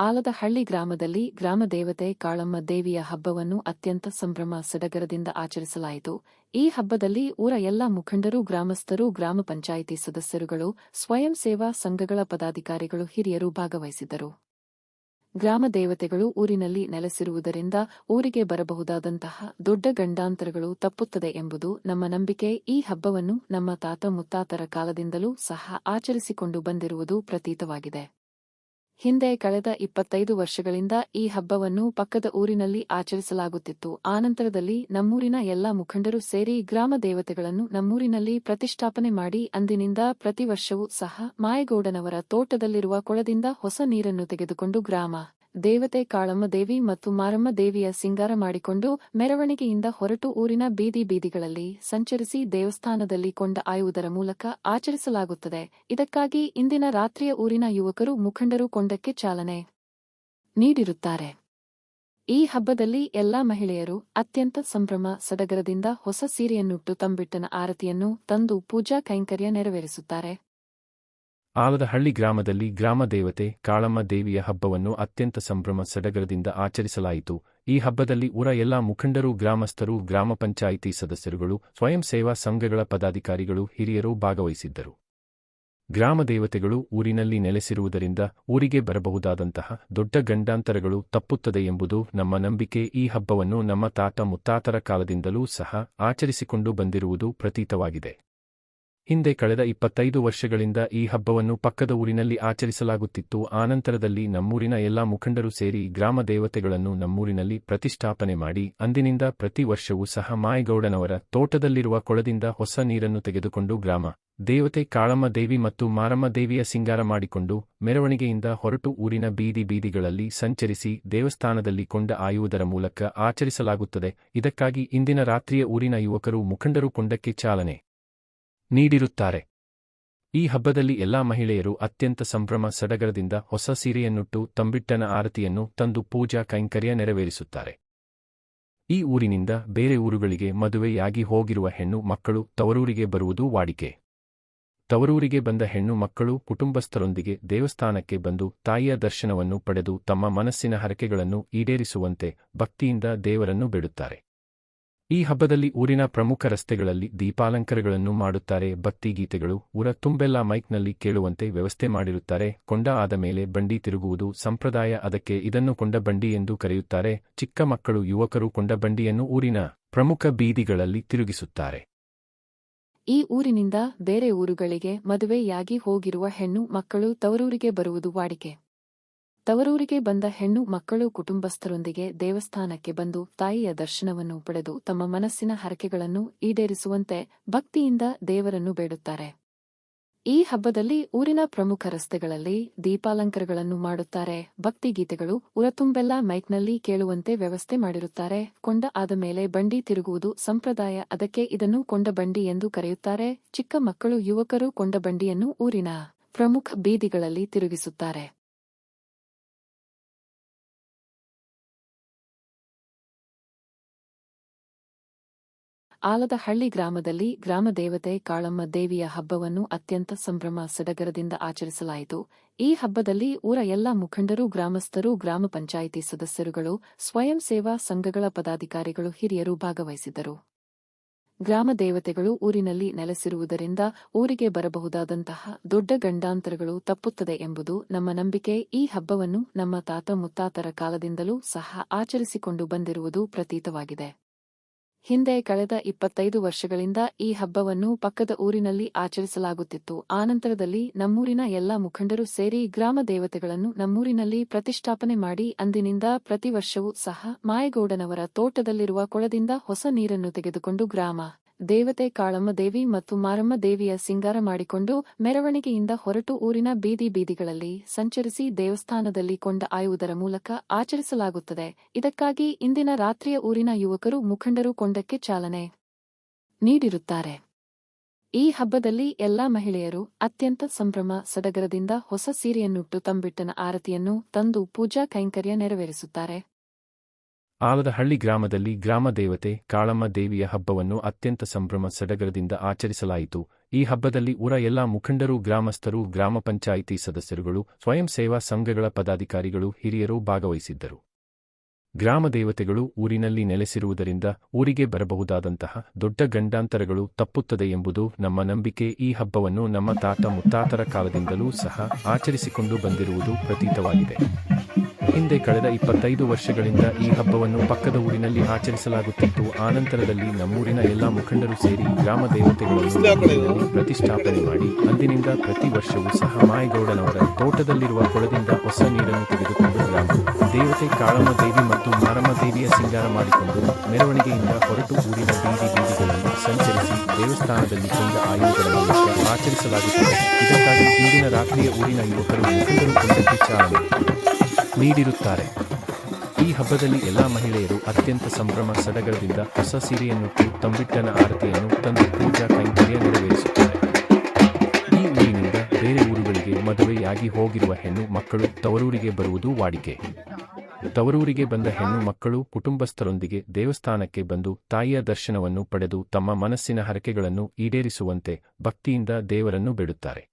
ಆಲದಹಳ್ಳಿ ಗ್ರಾಮದಲ್ಲಿ ಗ್ರಾಮದೇವತೆ ಕಾಳಮ್ಮ ದೇವಿಯ ಹಬ್ಬವನ್ನು ಅತ್ಯಂತ ಸಂಭ್ರಮ ಸಡಗರದಿಂದ ಆಚರಿಸಲಾಯಿತು. ಈ ಹಬ್ಬದಲ್ಲಿ ಊರ ಎಲ್ಲ ಮುಖಂಡರು, ಗ್ರಾಮಸ್ಥರು, ಗ್ರಾಮ ಪಂಚಾಯಿತಿ ಸದಸ್ಯರುಗಳು, ಸ್ವಯಂ ಸೇವಾ ಸಂಘಗಳ ಪದಾಧಿಕಾರಿಗಳು, ಹಿರಿಯರು ಭಾಗವಹಿಸಿದ್ದರು. ಗ್ರಾಮ ದೇವತೆಗಳು ಊರಿನಲ್ಲಿ ನೆಲೆಸಿರುವುದರಿಂದ ಊರಿಗೆ ಬರಬಹುದಾದಂತಹ ದೊಡ್ಡ ಗಂಡಾಂತರಗಳು ತಪ್ಪುತ್ತದೆ ಎಂಬುದು ನಮ್ಮ ನಂಬಿಕೆ. ಈ ಹಬ್ಬವನ್ನು ನಮ್ಮ ತಾತ ಮುತ್ತಾತರ ಕಾಲದಿಂದಲೂ ಸಹ ಆಚರಿಸಿಕೊಂಡು ಬಂದಿರುವುದು ಪ್ರತೀತವಾಗಿದೆ. ಹಿಂದೆ ಕಳೆದ ಇಪ್ಪತ್ತೈದು ವರ್ಷಗಳಿಂದ ಈ ಹಬ್ಬವನ್ನು ಪಕ್ಕದ ಊರಿನಲ್ಲಿ ಆಚರಿಸಲಾಗುತ್ತಿತ್ತು. ಆನಂತರದಲ್ಲಿ ನಮ್ಮೂರಿನ ಎಲ್ಲಾ ಮುಖಂಡರು ಸೇರಿ ಗ್ರಾಮ ದೇವತೆಗಳನ್ನು ನಮ್ಮೂರಿನಲ್ಲಿ ಪ್ರತಿಷ್ಠಾಪನೆ ಮಾಡಿ ಅಂದಿನಿಂದ ಪ್ರತಿ ವರ್ಷವೂ ಸಹ ಮಾಯಗೌಡನವರ ತೋಟದಲ್ಲಿರುವ ಕೊಳದಿಂದ ಹೊಸ ನೀರನ್ನು ತೆಗೆದುಕೊಂಡು ಗ್ರಾಮ ದೇವತೆ ಕಾಳಮ್ಮ ದೇವಿ ಮತ್ತು ಮಾರಮ್ಮ ದೇವಿಯ ಸಿಂಗಾರ ಮಾಡಿಕೊಂಡು ಮೆರವಣಿಗೆಯಿಂದ ಹೊರಟು ಊರಿನ ಬೀದಿ ಬೀದಿಗಳಲ್ಲಿ ಸಂಚರಿಸಿ ದೇವಸ್ಥಾನದಲ್ಲಿ ಕೊಂಡ ಆಯುವುದರ ಮೂಲಕ ಆಚರಿಸಲಾಗುತ್ತದೆ. ಇದಕ್ಕಾಗಿ ಇಂದಿನ ರಾತ್ರಿಯ ಊರಿನ ಯುವಕರು ಮುಖಂಡರು ಕೊಂಡಕ್ಕೆ ಚಾಲನೆ ನೀಡಿರುತ್ತಾರೆ. ಈ ಹಬ್ಬದಲ್ಲಿ ಎಲ್ಲಾ ಮಹಿಳೆಯರು ಅತ್ಯಂತ ಸಂಭ್ರಮ ಸಡಗರದಿಂದ ಹೊಸ ಸೀರೆಯನ್ನುಟ್ಟು ತಂಬಿಟ್ಟನ ಆರತಿಯನ್ನು ತಂದು ಪೂಜಾ ಕೈಂಕರ್ಯ ನೆರವೇರಿಸುತ್ತಾರೆ. ಆಲದಹಳ್ಳಿ ಗ್ರಾಮದಲ್ಲಿ ಗ್ರಾಮ ದೇವತೆ ಕಾಳಮ್ಮ ದೇವಿಯ ಹಬ್ಬವನ್ನು ಅತ್ಯಂತ ಸಂಭ್ರಮ ಸಡಗರದಿಂದ ಆಚರಿಸಲಾಯಿತು. ಈ ಹಬ್ಬದಲ್ಲಿ ಊರ ಎಲ್ಲಾ ಮುಖಂಡರು, ಗ್ರಾಮಸ್ಥರು, ಗ್ರಾಮ ಪಂಚಾಯಿತಿ ಸದಸ್ಯರುಗಳು, ಸ್ವಯಂ ಸೇವಾ ಸಂಘಗಳ ಪದಾಧಿಕಾರಿಗಳು, ಹಿರಿಯರು ಭಾಗವಹಿಸಿದ್ದರು. ಗ್ರಾಮ ದೇವತೆಗಳು ಊರಿನಲ್ಲಿ ನೆಲೆಸಿರುವುದರಿಂದ ಊರಿಗೆ ಬರಬಹುದಾದಂತಹ ದೊಡ್ಡ ಗಂಡಾಂತರಗಳು ತಪ್ಪುತ್ತದೆ ಎಂಬುದು ನಮ್ಮ ನಂಬಿಕೆ. ಈ ಹಬ್ಬವನ್ನು ನಮ್ಮ ತಾತ ಮುತ್ತಾತರ ಕಾಲದಿಂದಲೂ ಸಹ ಆಚರಿಸಿಕೊಂಡು ಬಂದಿರುವುದು ಪ್ರತೀತವಾಗಿದೆ. ಹಿಂದೆ ಕಳೆದ ಇಪ್ಪತ್ತೈದು ವರ್ಷಗಳಿಂದ ಈ ಹಬ್ಬವನ್ನು ಪಕ್ಕದ ಊರಿನಲ್ಲಿ ಆಚರಿಸಲಾಗುತ್ತಿತ್ತು. ಆನಂತರದಲ್ಲಿ ನಮ್ಮೂರಿನ ಎಲ್ಲಾ ಮುಖಂಡರು ಸೇರಿ ಗ್ರಾಮ ದೇವತೆಗಳನ್ನು ನಮ್ಮೂರಿನಲ್ಲಿ ಪ್ರತಿಷ್ಠಾಪನೆ ಮಾಡಿ, ಅಂದಿನಿಂದ ಪ್ರತಿ ವರ್ಷವೂ ಸಹ ಮಾಯಗೌಡನವರ ತೋಟದಲ್ಲಿರುವ ಕೊಳದಿಂದ ಹೊಸ ನೀರನ್ನು ತೆಗೆದುಕೊಂಡು ಗ್ರಾಮ ದೇವತೆ ಕಾಳಮ್ಮ ದೇವಿ ಮತ್ತು ಮಾರಮ್ಮ ದೇವಿಯ ಸಿಂಗಾರ ಮಾಡಿಕೊಂಡು, ಮೆರವಣಿಗೆಯಿಂದ ಹೊರಟು ಊರಿನ ಬೀದಿ ಬೀದಿಗಳಲ್ಲಿ ಸಂಚರಿಸಿ ದೇವಸ್ಥಾನದಲ್ಲಿ ಕೊಂಡ ಆಯುವುದರ ಮೂಲಕ ಆಚರಿಸಲಾಗುತ್ತದೆ. ಇದಕ್ಕಾಗಿ ಇಂದಿನ ರಾತ್ರಿಯ ಊರಿನ ಯುವಕರು ಮುಖಂಡರು ಕೊಂಡಕ್ಕೆ ಚಾಲನೆ ನೀಡಿರುತ್ತಾರೆ. ಈ ಹಬ್ಬದಲ್ಲಿ ಎಲ್ಲಾ ಮಹಿಳೆಯರು ಅತ್ಯಂತ ಸಂಭ್ರಮ ಸಡಗರದಿಂದ ಹೊಸ ಸೀರೆಯನ್ನುಟ್ಟು ತಂಬಿಟ್ಟನ ಆರತಿಯನ್ನು ತಂದು ಪೂಜಾ ಕೈಂಕರ್ಯ ನೆರವೇರಿಸುತ್ತಾರೆ. ಈ ಊರಿನಿಂದ ಬೇರೆ ಊರುಗಳಿಗೆ ಮದುವೆಯಾಗಿ ಹೋಗಿರುವ ಹೆಣ್ಣು ಮಕ್ಕಳು ತವರೂರಿಗೆ ಬರುವುದು ವಾಡಿಕೆ. ತವರೂರಿಗೆ ಬಂದ ಹೆಣ್ಣು ಮಕ್ಕಳು ಕುಟುಂಬಸ್ಥರೊಂದಿಗೆ ದೇವಸ್ಥಾನಕ್ಕೆ ಬಂದು ತಾಯಿಯ ದರ್ಶನವನ್ನು ಪಡೆದು ತಮ್ಮ ಮನಸ್ಸಿನ ಹರಕೆಗಳನ್ನು ಈಡೇರಿಸುವಂತೆ ಭಕ್ತಿಯಿಂದ ದೇವರನ್ನು ಬೇಡುತ್ತಾರೆ. ಈ ಹಬ್ಬದಲ್ಲಿ ಊರಿನ ಪ್ರಮುಖ ರಸ್ತೆಗಳಲ್ಲಿ ದೀಪಾಲಂಕರಗಳನ್ನು ಮಾಡುತ್ತಾರೆ ಭಕ್ತಿ ಗೀತೆಗಳು, ಊರ ತುಂಬೆಲ್ಲ ಮೈಕ್ನಲ್ಲಿ ಕೇಳುವಂತೆ ವ್ಯವಸ್ಥೆ ಮಾಡಿರುತ್ತಾರೆ, ಕೊಂಡ ಆದ ಮೇಲೆ ಬಂಡಿ ತಿರುಗುವುದು ಸಂಪ್ರದಾಯ, ಅದಕ್ಕೆ ಇದನ್ನು ಕೊಂಡ ಬಂಡಿ ಎಂದು ಕರೆಯುತ್ತಾರೆ, ಚಿಕ್ಕ ಮಕ್ಕಳು ಯುವಕರು ಕೊಂಡ ಬಂಡಿಯನ್ನು ಊರಿನ ಪ್ರಮುಖ ಬೀದಿಗಳಲ್ಲಿ ತಿರುಗಿಸುತ್ತಾರೆ. ಈ ಊರಿನಿಂದ ಬೇರೆ ಊರುಗಳಿಗೆ ಮದುವೆಯಾಗಿ ಹೋಗಿರುವ ಹೆಣ್ಣು ಮಕ್ಕಳು ತವರೂರಿಗೆ ಬರುವುದು ವಾಡಿಕೆ. ತವರೂರಿಗೆ ಬಂದ ಹೆಣ್ಣು ಮಕ್ಕಳು ಕುಟುಂಬಸ್ಥರೊಂದಿಗೆ ದೇವಸ್ಥಾನಕ್ಕೆ ಬಂದು ತಾಯಿಯ ದರ್ಶನವನ್ನು ಪಡೆದು ತಮ್ಮ ಮನಸ್ಸಿನ ಹರಕೆಗಳನ್ನು ಈಡೇರಿಸುವಂತೆ ಭಕ್ತಿಯಿಂದ ದೇವರನ್ನು ಬೇಡುತ್ತಾರೆ. ಈ ಹಬ್ಬದಲ್ಲಿ ಊರಿನ ಪ್ರಮುಖ ರಸ್ತೆಗಳಲ್ಲಿ ದೀಪಾಲಂಕರಗಳನ್ನು ಮಾಡುತ್ತಾರೆ. ಭಕ್ತಿಗೀತೆಗಳು ಉರತುಂಬೆಲ್ಲ ಮೈಕ್ನಲ್ಲಿ ಕೇಳುವಂತೆ ವ್ಯವಸ್ಥೆ ಮಾಡಿರುತ್ತಾರೆ. ಕೊಂಡ ಆದ ಮೇಲೆ ಬಂಡಿ ತಿರುಗುವುದು ಸಂಪ್ರದಾಯ, ಅದಕ್ಕೆ ಇದನ್ನು ಕೊಂಡ ಬಂಡಿ ಎಂದು ಕರೆಯುತ್ತಾರೆ. ಚಿಕ್ಕ ಮಕ್ಕಳು ಯುವಕರು ಕೊಂಡ ಬಂಡಿಯನ್ನು ಊರಿನ ಪ್ರಮುಖ ಬೀದಿಗಳಲ್ಲಿ ತಿರುಗಿಸುತ್ತಾರೆ. ಆಲದಹಳ್ಳಿ ಗ್ರಾಮದಲ್ಲಿ ಗ್ರಾಮ ದೇವತೆ ಕಾಳಮ್ಮ ದೇವಿಯ ಹಬ್ಬವನ್ನು ಅತ್ಯಂತ ಸಂಭ್ರಮ ಸಡಗರದಿಂದ ಆಚರಿಸಲಾಯಿತು. ಈ ಹಬ್ಬದಲ್ಲಿ ಊರ ಎಲ್ಲ ಮುಖಂಡರು, ಗ್ರಾಮಸ್ಥರು, ಗ್ರಾಮ ಪಂಚಾಯಿತಿ ಸದಸ್ಯರುಗಳು, ಸ್ವಯಂ ಸೇವಾ ಸಂಘಗಳ ಪದಾಧಿಕಾರಿಗಳು, ಹಿರಿಯರು ಭಾಗವಹಿಸಿದ್ದರು. ಗ್ರಾಮ ದೇವತೆಗಳು ಊರಿನಲ್ಲಿ ನೆಲೆಸಿರುವುದರಿಂದ ಊರಿಗೆ ಬರಬಹುದಾದಂತಹ ದೊಡ್ಡ ಗಂಡಾಂತರಗಳು ತಪ್ಪುತ್ತದೆ ಎಂಬುದು ನಮ್ಮ ನಂಬಿಕೆ. ಈ ಹಬ್ಬವನ್ನು ನಮ್ಮ ತಾತ ಮುತ್ತಾತರ ಕಾಲದಿಂದಲೂ ಸಹ ಆಚರಿಸಿಕೊಂಡು ಬಂದಿರುವುದು ಪ್ರತೀತವಾಗಿದೆ. ಹಿಂದೆ ಕಳೆದ ಇಪ್ಪತ್ತೈದು ವರ್ಷಗಳಿಂದ ಈ ಹಬ್ಬವನ್ನು ಪಕ್ಕದ ಊರಿನಲ್ಲಿ ಆಚರಿಸಲಾಗುತ್ತಿತ್ತು. ಆನಂತರದಲ್ಲಿ ನಮ್ಮೂರಿನ ಎಲ್ಲ ಮುಖಂಡರು ಸೇರಿ ಗ್ರಾಮ ದೇವತೆಗಳನ್ನು ನಮ್ಮೂರಿನಲ್ಲಿ ಪ್ರತಿಷ್ಠಾಪನೆ ಮಾಡಿ, ಅಂದಿನಿಂದ ಪ್ರತಿ ವರ್ಷವೂ ಸಹ ಮಾಯಗೌಡನವರ ತೋಟದಲ್ಲಿರುವ ಕೊಳದಿಂದ ಹೊಸ ನೀರನ್ನು ತೆಗೆದುಕೊಂಡು ಗ್ರಾಮ ದೇವತೆ ಕಾಳಮ್ಮ ದೇವಿ ಮತ್ತು ಮಾರಮ್ಮ ದೇವಿಯ ಸಿಂಗಾರ ಮಾಡಿಕೊಂಡು ಮೆರವಣಿಗೆಯಿಂದ ಹೊರಟು ಊರಿನ ಬೀದಿ ಬೀದಿಗಳಲ್ಲಿ ಸಂಚರಿಸಿ ದೇವಸ್ಥಾನದಲ್ಲಿ ಕೊಂಡ ಆಯುವುದರ ಮೂಲಕ ಆಚರಿಸಲಾಗುತ್ತದೆ. ಇದಕ್ಕಾಗಿ ಇಂದಿನ ರಾತ್ರಿಯ ಊರಿನ ಯುವಕರು ಮುಖಂಡರು ಕೊಂಡಕ್ಕೆ ಚಾಲನೆ ನೀಡಿರುತ್ತಾರೆ. ಈ ಹಬ್ಬದಲ್ಲಿ ಎಲ್ಲಾ ಮಹಿಳೆಯರು ಅತ್ಯಂತ ಸಂಭ್ರಮ ಸಡಗರದಿಂದ ಹೊಸ ಸೀರೆಯನ್ನುಟ್ಟು ತಂಬಿಟ್ಟನ ಆರತಿಯನ್ನು ತಂದು ಪೂಜಾ ಕೈಂಕರ್ಯ ನೆರವೇರಿಸುತ್ತಾರೆ. ಆಲದಹಳ್ಳಿ ಗ್ರಾಮದಲ್ಲಿ ಗ್ರಾಮ ದೇವತೆ ಕಾಳಮ್ಮ ದೇವಿಯ ಹಬ್ಬವನ್ನು ಅತ್ಯಂತ ಸಂಭ್ರಮ ಸಡಗರದಿಂದ ಆಚರಿಸಲಾಯಿತು. ಈ ಹಬ್ಬದಲ್ಲಿ ಊರ ಎಲ್ಲಾ ಮುಖಂಡರು, ಗ್ರಾಮಸ್ಥರು, ಗ್ರಾಮ ಪಂಚಾಯಿತಿ ಸದಸ್ಯರುಗಳು, ಸ್ವಯಂ ಸೇವಾ ಸಂಘಗಳ ಪದಾಧಿಕಾರಿಗಳು, ಹಿರಿಯರು ಭಾಗವಹಿಸಿದ್ದರು. ಗ್ರಾಮ ದೇವತೆಗಳು ಊರಿನಲ್ಲಿ ನೆಲೆಸಿರುವುದರಿಂದ ಊರಿಗೆ ಬರಬಹುದಾದಂತಹ ದೊಡ್ಡ ಗಂಡಾಂತರಗಳು ತಪ್ಪುತ್ತದೆ ಎಂಬುದು ನಮ್ಮ ನಂಬಿಕೆ. ಈ ಹಬ್ಬವನ್ನು ನಮ್ಮ ತಾತ ಮುತ್ತಾತರ ಕಾಲದಿಂದಲೂ ಸಹ ಆಚರಿಸಿಕೊಂಡು ಬಂದಿರುವುದು ಪ್ರತೀತವಾಗಿದೆ. ಹಿಂದೆ ಕಳೆದ ಇಪ್ಪತ್ತೈದು ವರ್ಷಗಳಿಂದ ಈ ಹಬ್ಬವನ್ನು ಪಕ್ಕದ ಊರಿನಲ್ಲಿ ಆಚರಿಸಲಾಗುತ್ತಿತ್ತು ಆನಂತರದಲ್ಲಿ ನಮ್ಮೂರಿನ ಎಲ್ಲಾ ಮುಖಂಡರು ಸೇರಿ ಗ್ರಾಮ ದೇವತೆಗಳನ್ನು ಪ್ರತಿಷ್ಠಾಪನೆ ಮಾಡಿ, ಅಂದಿನಿಂದ ಪ್ರತಿ ವರ್ಷವೂ ಸಹ ಮಾಯಗೌಡನವರ ತೋಟದಲ್ಲಿರುವ ಕೊಳದಿಂದ ಹೊಸ ನೀರನ್ನು ತೆಗೆದುಕೊಂಡು ಗ್ರಾಮ ದೇವತೆ ಕಾಳಮ್ಮ ದೇವಿ ಮತ್ತು ಮಾರಮ್ಮ ದೇವಿಯ ಸಿಂಗಾರ ಮಾಡಿಕೊಂಡು ಮೆರವಣಿಗೆಯಿಂದ ಹೊರಟು ಊರಿನ ಬೀದಿ ಬೀದಿಗಳನ್ನು ಸಂಚರಿಸಿ ದೇವಸ್ಥಾನದಲ್ಲಿ ಕೊಂಡ ಆಯುಧಗಳನ್ನು ಆಚರಿಸಲಾಗುತ್ತದೆ. ಇದಕ್ಕಾಗಿ ಇಂದಿನ ರಾತ್ರಿಯ ಊರಿನ ಯುವಕರು ಮುಖಂಡರು ಕೊಂಡಕ್ಕೆ ಚಾಲನೆ ನೀಡಿರುತ್ತಾರೆ. ಈ ಹಬ್ಬದಲ್ಲಿ ಎಲ್ಲಾ ಮಹಿಳೆಯರು ಅತ್ಯಂತ ಸಂಭ್ರಮ, ಸಡಗರದಿಂದ ಹೊಸ ಸೀರೆಯನ್ನುಟ್ಟು ತಂಬಿಟ್ಟನ ಆರತಿಯನ್ನು ತಂದು ಪೂಜಾ ಕೈಂಕರ್ಯ ನೆರವೇರಿಸುತ್ತಾರೆ. ಈ ಊರಿನಿಂದ ಬೇರೆ ಊರುಗಳಿಗೆ ಮದುವೆಯಾಗಿ ಹೋಗಿರುವ ಹೆಣ್ಣು ಮಕ್ಕಳು ತವರೂರಿಗೆ ಬರುವುದು ವಾಡಿಕೆ. ತವರೂರಿಗೆ ಬಂದ ಹೆಣ್ಣು ಮಕ್ಕಳು ಕುಟುಂಬಸ್ಥರೊಂದಿಗೆ ದೇವಸ್ಥಾನಕ್ಕೆ ಬಂದು ತಾಯಿಯ ದರ್ಶನವನ್ನು ಪಡೆದು ತಮ್ಮ ಮನಸ್ಸಿನ ಹರಕೆಗಳನ್ನು ಈಡೇರಿಸುವಂತೆ ಭಕ್ತಿಯಿಂದ ದೇವರನ್ನು ಬೇಡುತ್ತಾರೆ.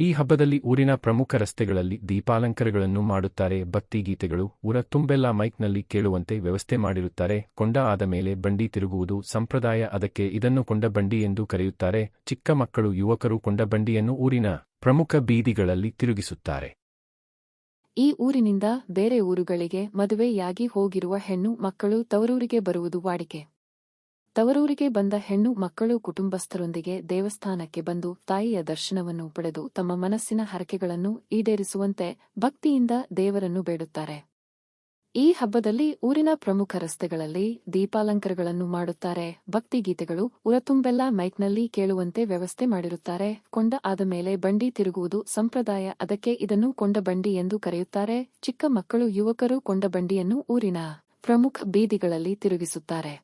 ಈ ಹಬ್ಬದಲ್ಲಿ ಊರಿನ ಪ್ರಮುಖ ರಸ್ತೆಗಳಲ್ಲಿ ದೀಪಾಲಂಕರಗಳನ್ನು ಮಾಡುತ್ತಾರೆ. ಭಕ್ತಿ ಗೀತೆಗಳು, ಊರ ತುಂಬೆಲ್ಲ ಮೈಕ್ನಲ್ಲಿ ಕೇಳುವಂತೆ ವ್ಯವಸ್ಥೆ ಮಾಡಿರುತ್ತಾರೆ. ಕೊಂಡ ಆದ ಮೇಲೆ ಬಂಡಿ ತಿರುಗುವುದು ಸಂಪ್ರದಾಯ. ಅದಕ್ಕೆ ಇದನ್ನು ಕೊಂಡ ಬಂಡಿ ಎಂದು ಕರೆಯುತ್ತಾರೆ. ಚಿಕ್ಕ ಮಕ್ಕಳು, ಯುವಕರು ಕೊಂಡ ಬಂಡಿಯನ್ನು ಊರಿನ ಪ್ರಮುಖ ಬೀದಿಗಳಲ್ಲಿ ತಿರುಗಿಸುತ್ತಾರೆ. ಈ ಊರಿನಿಂದ ಬೇರೆ ಊರುಗಳಿಗೆ ಮದುವೆಯಾಗಿ ಹೋಗಿರುವ ಹೆಣ್ಣು ಮಕ್ಕಳು ತವರೂರಿಗೆ ಬರುವುದು ವಾಡಿಕೆ. ತವರೂರಿಗೆ ಬಂದ ಹೆಣ್ಣು ಮಕ್ಕಳು ಕುಟುಂಬಸ್ಥರೊಂದಿಗೆ ದೇವಸ್ಥಾನಕ್ಕೆ ಬಂದು ತಾಯಿಯ ದರ್ಶನವನ್ನು ಪಡೆದು ತಮ್ಮ ಮನಸ್ಸಿನ ಹರಕೆಗಳನ್ನು ಈಡೇರಿಸುವಂತೆ ಭಕ್ತಿಯಿಂದ ದೇವರನ್ನು ಬೇಡುತ್ತಾರೆ. ಈ ಹಬ್ಬದಲ್ಲಿ ಊರಿನ ಪ್ರಮುಖ ರಸ್ತೆಗಳಲ್ಲಿ ದೀಪಾಲಂಕರಗಳನ್ನು ಮಾಡುತ್ತಾರೆ. ಭಕ್ತಿಗೀತೆಗಳು ಉರತುಂಬೆಲ್ಲ ಮೈಕ್ನಲ್ಲಿ ಕೇಳುವಂತೆ ವ್ಯವಸ್ಥೆ ಮಾಡಿರುತ್ತಾರೆ. ಕೊಂಡ ಆದ ಮೇಲೆ ಬಂಡಿ ತಿರುಗುವುದು ಸಂಪ್ರದಾಯ. ಅದಕ್ಕೆ ಇದನ್ನು ಕೊಂಡ ಬಂಡಿ ಎಂದು ಕರೆಯುತ್ತಾರೆ. ಚಿಕ್ಕ ಮಕ್ಕಳು ಯುವಕರು ಕೊಂಡ ಬಂಡಿಯನ್ನು ಊರಿನ ಪ್ರಮುಖ ಬೀದಿಗಳಲ್ಲಿ ತಿರುಗಿಸುತ್ತಾರೆ.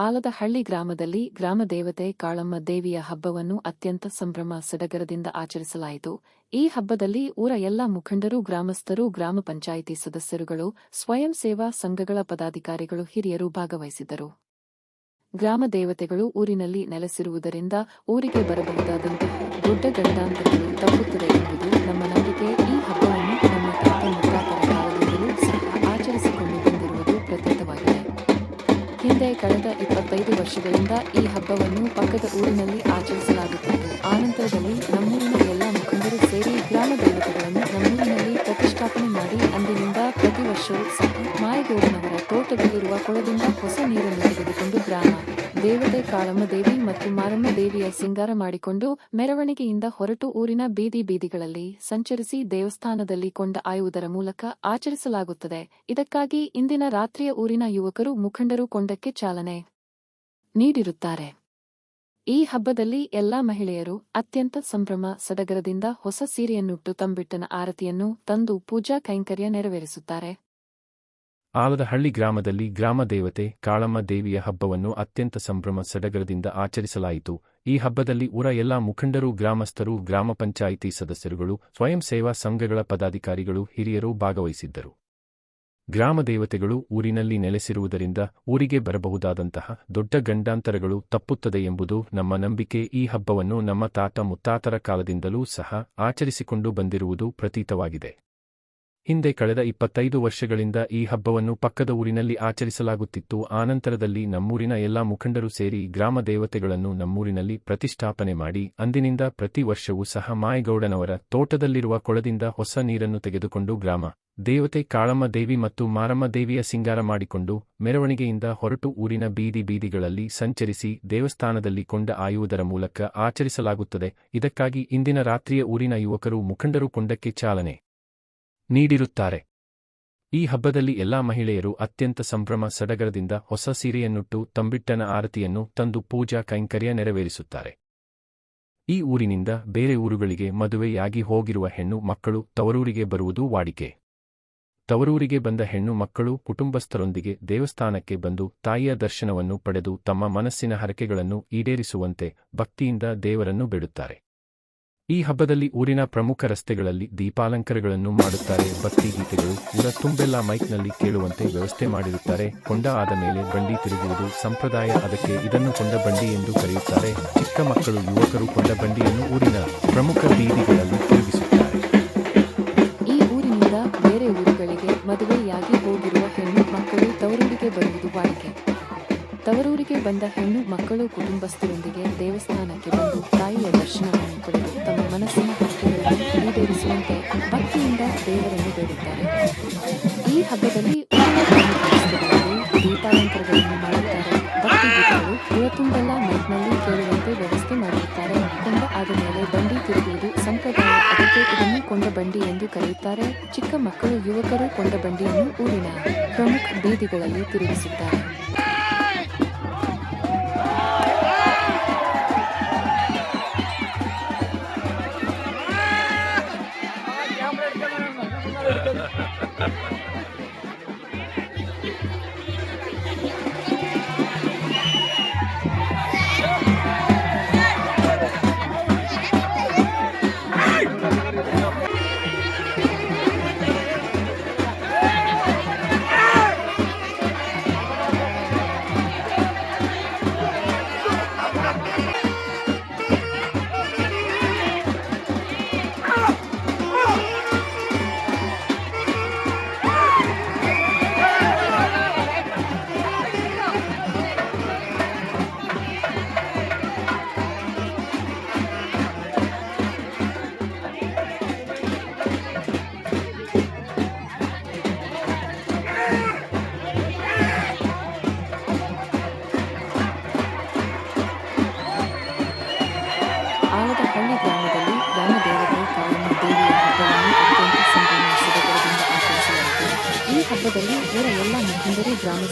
ಆಲದಹಳ್ಳಿ ಗ್ರಾಮದಲ್ಲಿ ಗ್ರಾಮ ದೇವತೆ ಕಾಳಮ್ಮ ದೇವಿಯ ಹಬ್ಬವನ್ನು ಅತ್ಯಂತ ಸಂಭ್ರಮ ಸಡಗರದಿಂದ ಆಚರಿಸಲಾಯಿತು. ಈ ಹಬ್ಬದಲ್ಲಿ ಊರ ಎಲ್ಲ ಮುಖಂಡರು, ಗ್ರಾಮಸ್ಥರು, ಗ್ರಾಮ ಪಂಚಾಯಿತಿ ಸದಸ್ಯರುಗಳು, ಸ್ವಯಂ ಸೇವಾ ಸಂಘಗಳ ಪದಾಧಿಕಾರಿಗಳು, ಹಿರಿಯರು ಭಾಗವಹಿಸಿದ್ದರು. ಗ್ರಾಮ ದೇವತೆಗಳು ಊರಿನಲ್ಲಿ ನೆಲೆಸಿರುವುದರಿಂದ ಊರಿಗೆ ಬರಬಹುದಾದಂತಹ ದೊಡ್ಡ ಗಂಡಾಂತರಗಳು ತಪ್ಪುತ್ತದೆ ಎಂಬುದು ನಮ್ಮ ಹಿಂದೆ ಕಳೆದ ಇಪ್ಪತ್ತೈದು ವರ್ಷಗಳಿಂದ ಈ ಹಬ್ಬವನ್ನು ಪಕ್ಕದ ಊರಿನಲ್ಲಿ ಆಚರಿಸಲಾಗುತ್ತಿತ್ತು ಆನಂತರದಲ್ಲಿ ನಮ್ಮೂರಿನ ಎಲ್ಲ ಮುಖಂಡರು ಸೇರಿ ಗ್ರಾಮ ದೇವತೆಗಳನ್ನು ನಮ್ಮೂರಿನಲ್ಲಿ ಪ್ರತಿಷ್ಠಾಪನೆ ಮಾಡಿ ಅಂದಿನಿಂದ ಪ್ರತಿ ವರ್ಷವೂ ಸಹ ಮಾಯಗೌಡನವರ ತೋಟದಲ್ಲಿರುವ ಕೊಳದಿಂದ ಹೊಸ ನೀರನ್ನು ತೆಗೆದುಕೊಂಡು ಗ್ರಾಮ. ದೇವತೆ ಕಾಳಮ್ಮ ದೇವಿ ಮತ್ತು ಮಾರಮ್ಮ ದೇವಿಯ ಸಿಂಗಾರ ಮಾಡಿಕೊಂಡು ಮೆರವಣಿಗೆಯಿಂದ ಹೊರಟು ಊರಿನ ಬೀದಿ ಬೀದಿಗಳಲ್ಲಿ ಸಂಚರಿಸಿ ದೇವಸ್ಥಾನದಲ್ಲಿ ಕೊಂಡ ಆಯುವುದರ ಮೂಲಕ ಆಚರಿಸಲಾಗುತ್ತದೆ. ಇದಕ್ಕಾಗಿ ಇಂದಿನ ರಾತ್ರಿಯ ಊರಿನ ಯುವಕರು ಮುಖಂಡರು ಕೊಂಡಕ್ಕೆ ಚಾಲನೆ ನೀಡಿರುತ್ತಾರೆ. ಈ ಹಬ್ಬದಲ್ಲಿ ಎಲ್ಲಾ ಮಹಿಳೆಯರು ಅತ್ಯಂತ ಸಂಭ್ರಮ ಸಡಗರದಿಂದ ಹೊಸ ಸೀರೆಯನ್ನುಟ್ಟು ತಂಬಿಟ್ಟನ ಆರತಿಯನ್ನು ತಂದು ಪೂಜಾ ಕೈಂಕರ್ಯ ನೆರವೇರಿಸುತ್ತಾರೆ. ಆಲದಹಳ್ಳಿ ಗ್ರಾಮದಲ್ಲಿ ಗ್ರಾಮ ದೇವತೆ ಕಾಳಮ್ಮ ದೇವಿಯ ಹಬ್ಬವನ್ನು ಅತ್ಯಂತ ಸಂಭ್ರಮ ಸಡಗರದಿಂದ ಆಚರಿಸಲಾಯಿತು. ಈ ಹಬ್ಬದಲ್ಲಿ ಊರ ಎಲ್ಲಾ ಮುಖಂಡರು, ಗ್ರಾಮಸ್ಥರು, ಗ್ರಾಮ ಪಂಚಾಯಿತಿ ಸದಸ್ಯರುಗಳು, ಸ್ವಯಂ ಸೇವಾ ಸಂಘಗಳ ಪದಾಧಿಕಾರಿಗಳು, ಹಿರಿಯರು ಭಾಗವಹಿಸಿದ್ದರು. ಗ್ರಾಮ ದೇವತೆಗಳು ಊರಿನಲ್ಲಿ ನೆಲೆಸಿರುವುದರಿಂದ ಊರಿಗೆ ಬರಬಹುದಾದಂತಹ ದೊಡ್ಡ ಗಂಡಾಂತರಗಳು ತಪ್ಪುತ್ತದೆ ಎಂಬುದು ನಮ್ಮ ನಂಬಿಕೆ. ಈ ಹಬ್ಬವನ್ನು ನಮ್ಮ ತಾತ ಮುತ್ತಾತರ ಕಾಲದಿಂದಲೂ ಸಹ ಆಚರಿಸಿಕೊಂಡು ಬಂದಿರುವುದು ಪ್ರತೀತವಾಗಿದೆ. ಹಿಂದೆ ಕಳೆದ ಇಪ್ಪತ್ತೈದು ವರ್ಷಗಳಿಂದ ಈ ಹಬ್ಬವನ್ನು ಪಕ್ಕದ ಊರಿನಲ್ಲಿ ಆಚರಿಸಲಾಗುತ್ತಿತ್ತು. ಆನಂತರದಲ್ಲಿ ನಮ್ಮೂರಿನ ಎಲ್ಲಾ ಮುಖಂಡರು ಸೇರಿ ಗ್ರಾಮ ದೇವತೆಗಳನ್ನು ನಮ್ಮೂರಿನಲ್ಲಿ ಪ್ರತಿಷ್ಠಾಪನೆ ಮಾಡಿ, ಅಂದಿನಿಂದ ಪ್ರತಿ ವರ್ಷವೂ ಸಹ ಮಾಯಗೌಡನವರ ತೋಟದಲ್ಲಿರುವ ಕೊಳದಿಂದ ಹೊಸ ನೀರನ್ನು ತೆಗೆದುಕೊಂಡು ಗ್ರಾಮ ದೇವತೆ ಕಾಳಮ್ಮ ದೇವಿ ಮತ್ತು ಮಾರಮ್ಮ ದೇವಿಯ ಸಿಂಗಾರ ಮಾಡಿಕೊಂಡು ಮೆರವಣಿಗೆಯಿಂದ ಹೊರಟು ಊರಿನ ಬೀದಿ ಬೀದಿಗಳಲ್ಲಿ ಸಂಚರಿಸಿ ದೇವಸ್ಥಾನದಲ್ಲಿ ಕೊಂಡ ಆಯುವುದರ ಮೂಲಕ ಆಚರಿಸಲಾಗುತ್ತದೆ. ಇದಕ್ಕಾಗಿ ಇಂದಿನ ರಾತ್ರಿಯ ಊರಿನ ಯುವಕರು ಮುಖಂಡರು ಕೊಂಡಕ್ಕೆ ಚಾಲನೆ ನೀಡಿರುತ್ತಾರೆ. ಈ ಹಬ್ಬದಲ್ಲಿ ಎಲ್ಲಾ ಮಹಿಳೆಯರು ಅತ್ಯಂತ ಸಂಭ್ರಮ ಸಡಗರದಿಂದ ಹೊಸ ಸೀರೆಯನ್ನುಟ್ಟು ತಂಬಿಟ್ಟನ ಆರತಿಯನ್ನು ತಂದು ಪೂಜಾ ಕೈಂಕರ್ಯ ನೆರವೇರಿಸುತ್ತಾರೆ. ಈ ಊರಿನಿಂದ ಬೇರೆ ಊರುಗಳಿಗೆ ಮದುವೆಯಾಗಿ ಹೋಗಿರುವ ಹೆಣ್ಣು ಮಕ್ಕಳು ತವರೂರಿಗೆ ಬರುವುದು ವಾಡಿಕೆ. ತವರೂರಿಗೆ ಬಂದ ಹೆಣ್ಣು ಮಕ್ಕಳು ಕುಟುಂಬಸ್ಥರೊಂದಿಗೆ ದೇವಸ್ಥಾನಕ್ಕೆ ಬಂದು ತಾಯಿಯ ದರ್ಶನವನ್ನು ಪಡೆದು ತಮ್ಮ ಮನಸ್ಸಿನ ಹರಕೆಗಳನ್ನು ಈಡೇರಿಸುವಂತೆ ಭಕ್ತಿಯಿಂದ ದೇವರನ್ನು ಬೇಡುತ್ತಾರೆ. ಈ ಹಬ್ಬದಲ್ಲಿ ಊರಿನ ಪ್ರಮುಖ ರಸ್ತೆಗಳಲ್ಲಿ ದೀಪಾಲಂಕರಗಳನ್ನು ಮಾಡುತ್ತಾರೆ. ಭಕ್ತಿ ಗೀತೆಗಳು, ಊರ ತುಂಬೆಲ್ಲ ಮೈಕ್ನಲ್ಲಿ ಕೇಳುವಂತೆ ವ್ಯವಸ್ಥೆ ಮಾಡಿರುತ್ತಾರೆ. ಕೊಂಡ ಆದ ಮೇಲೆ ಬಂಡಿ ತಿರುಗುವುದು ಸಂಪ್ರದಾಯ. ಅದಕ್ಕೆ ಇದನ್ನು ಕೊಂಡ ಬಂಡಿ ಎಂದು ಕರೆಯುತ್ತಾರೆ. ಚಿಕ್ಕ ಮಕ್ಕಳು, ಯುವಕರು ಕೊಂಡ ಬಂಡಿಯನ್ನು ಊರಿನ ಪ್ರಮುಖ ಬೀದಿಗಳಲ್ಲಿ ತಿರುಗಿಸುತ್ತಾರೆ. ಈ ಊರಿನಿಂದ ಬೇರೆ ಊರುಗಳಿಗೆ ಮದುವೆಯಾಗಿ ಹೋಗಿರುವ ಹೆಣ್ಣು ಮಕ್ಕಳು ತವರೂರಿಗೆ ಬರುವುದು ವಾಡಿಕೆ. ತವರೂರಿಗೆ ಬಂದ ಹೆಣ್ಣು ಮಕ್ಕಳು ಕುಟುಂಬಸ್ಥರೊಂದಿಗೆ ದೇವಸ್ಥಾನಕ್ಕೆ ಬಂದು ತಾಯಿಯ ದರ್ಶನವನ್ನು ಪಡೆದು ತಮ್ಮ ಮನಸ್ಸಿನ ಹರಕೆಗಳನ್ನು ಈಡೇರಿಸುವಂತೆ ಭಕ್ತಿಯಿಂದ ದೇವರನ್ನು ಬೇಡುತ್ತಾರೆ ಈ ಹಬ್ಬದಲ್ಲಿ ದೀಪಾಲಂಕರಗಳನ್ನು ಮಾಡುತ್ತಾರೆ. ಭಕ್ತಿ ಗೀತಗಳು ತುಂಬೆಲ್ಲ ಮೈಕ್ನಲ್ಲಿ ಕೇಳುವಂತೆ ವ್ಯವಸ್ಥೆ ಮಾಡಿರುತ್ತಾರೆ ಕೊಂಡ ಆದ ಮೇಲೆ ಬಂಡಿ ತಿರುಗುವುದು ಸಂಪ್ರದಾಯ ಅದಕ್ಕೆ ಇದನ್ನು ಕೊಂಡ ಬಂಡಿ ಎಂದು ಕರೆಯುತ್ತಾರೆ. ಚಿಕ್ಕ ಮಕ್ಕಳು ಯುವಕರು ಕೊಂಡ ಬಂಡಿಯನ್ನು ಊರಿನ ಪ್ರಮುಖ ಬೀದಿಗಳಲ್ಲಿ ತಿರುಗಿಸುತ್ತಾರೆ.